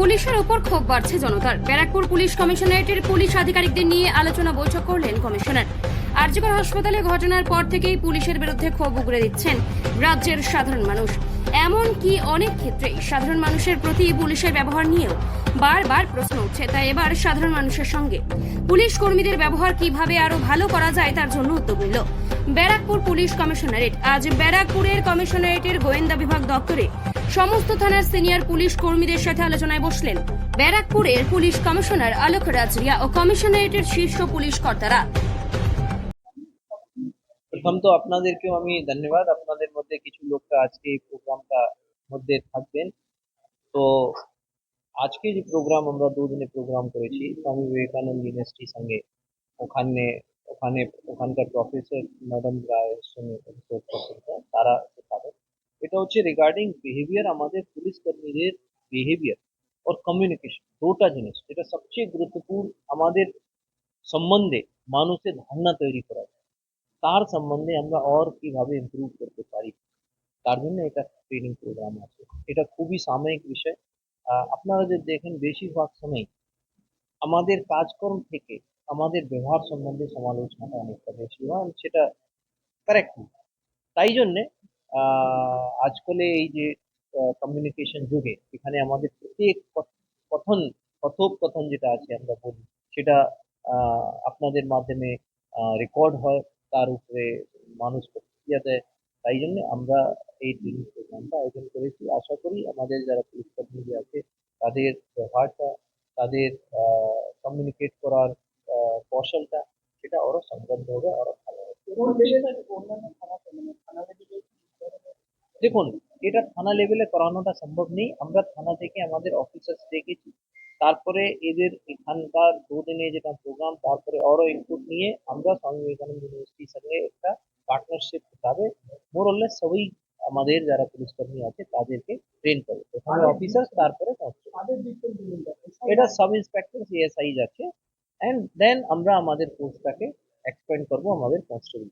পুলিশের ওপর ক্ষোভ বাড়ছে জনতার। ব্যারাকপুর পুলিশ কমিশনারেটের পুলিশ আধিকারিকদের নিয়ে আলোচনা বৈঠক করলেন কমিশনার। আরজিকর হাসপাতালে ঘটনার পর থেকেই পুলিশের বিরুদ্ধে ক্ষোভ উগরে দিচ্ছেন রাজ্যের সাধারণ মানুষ। এমন কি অনেক ক্ষেত্রেই সাধারণ মানুষের প্রতি পুলিশের ব্যবহার নিয়েও বারবার প্রশ্ন উঠছে। তাই এবার সাধারণ মানুষের সঙ্গে পুলিশ কর্মীদের ব্যবহার কীভাবে আরও ভালো করা যায় তার জন্য উদ্যোগ নিল ব্যারাকপুর পুলিশ কমিশনারেট। আজ ব্যারাকপুরের কমিশনারেটের গোয়েন্দা বিভাগ দপ্তরে সমস্ত থানার সিনিয়র পুলিশ কর্মীদের সাথে আলোচনায় বসলেন। ব্যারাকপুরের পুলিশ কমিশনার আলোক রাজরিয়া ও কমিশনারেটের শীর্ষ পুলিশ কর্তারা। প্রথম তো আপনাদেরকেও আমি ধন্যবাদ। আপনাদের মধ্যে কিছু লোকটা আজকে এই প্রোগ্রামটা মধ্যে থাকবেন। তো আজকে যে প্রোগ্রাম আমরা দুদিনে প্রোগ্রাম করেছি, স্বামী বিবেকানন্দ ইউনিভার্সিটির সঙ্গে। ওখানে ওখানে, ওখানকার প্রফেসর ম্যাডাম রায়ের সঙ্গে তারা এটা হচ্ছে রিগার্ডিং বিহেভিয়ার আমাদের পুলিশ কর্মীদের বিহেভিয়ার ওর কমিউনিকেশন দুটা জিনিস। এটা সবচেয়ে গুরুত্বপূর্ণ আমাদের সম্বন্ধে মানুষের ধারণা তৈরি করা। তার সম্বন্ধে আমরা আর কীভাবে ইমপ্রুভ করতে পারি। তার জন্য এটা ট্রেনিং প্রোগ্রাম আছে। এটা খুবই সাময়িক বিষয়। আপনারা যে দেখেন বেশিরভাগ সময় আমাদের কাজকর্ম থেকে আমাদের ব্যবহার সম্বন্ধে সমালোচনাটা অনেকটা বেশি হয়। সেটা কারেক্ট তাই জন্যে আজকালে এই যে কমিউনিকেশন যুগে এখানে আমাদের প্রত্যেক কথ- কথন কথোপকথন যেটা আছে আমরা বলি সেটা আহ, আপনাদের মাধ্যমে রেকর্ড হয় তার উপরে মানুষ প্রতিক্রিয়া দেয় তাই জন্য আমরা এই ট্রেনিং প্রোগ্রামটা আয়োজন করেছি আশা করি আমাদের যারা পুলিশ কর্মী যে আছে তাদের ব্যবহারটা তাদের কমিউনিকেট করার আহ, কৌশলটা সেটা আরো সমৃদ্ধ হবে আরো ভালো হবে দেখুন এটা থানা লেভেলে করানোটা সম্ভব নেই আমরা থানা থেকে আমাদের অফিসার্স ডেকেছি তারপরে এদের এখানকার দুদিনে যেটা প্রোগ্রাম তারপরে আরো ইনপুট নিয়ে আমরা স্বামী বিবেকানন্দ ইউনিভার্সিটির সঙ্গে একটা পার্টনারশিপ হবে মোরলেস সবই আমাদের যারা পুলিশ কর্মী আছে তাদেরকে ট্রেন করবে প্রথমে অফিসার তারপরে constable। এটা সাব ইন্সপেক্টর সিএসআই যাচ্ছে অ্যান্ড দেন আমরা আমাদের কোর্সটাকে এক্সপেন্ড করব আমাদের কনস্টেবল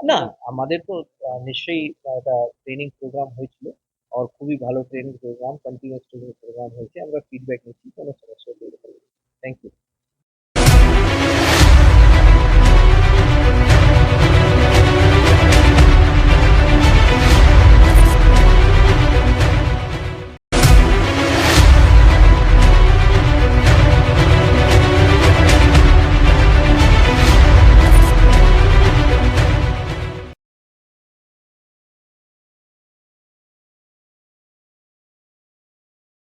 না আমাদের তো আহ, নিশ্চয়ই একটা ট্রেনিং প্রোগ্রাম হয়েছিল আর খুবই ভালো training programme continuous training programme হয়েছে আমরা ফিডব্যাক নিচ্ছি কোনো সমস্যা তৈরি হবে থ্যাংক ইউ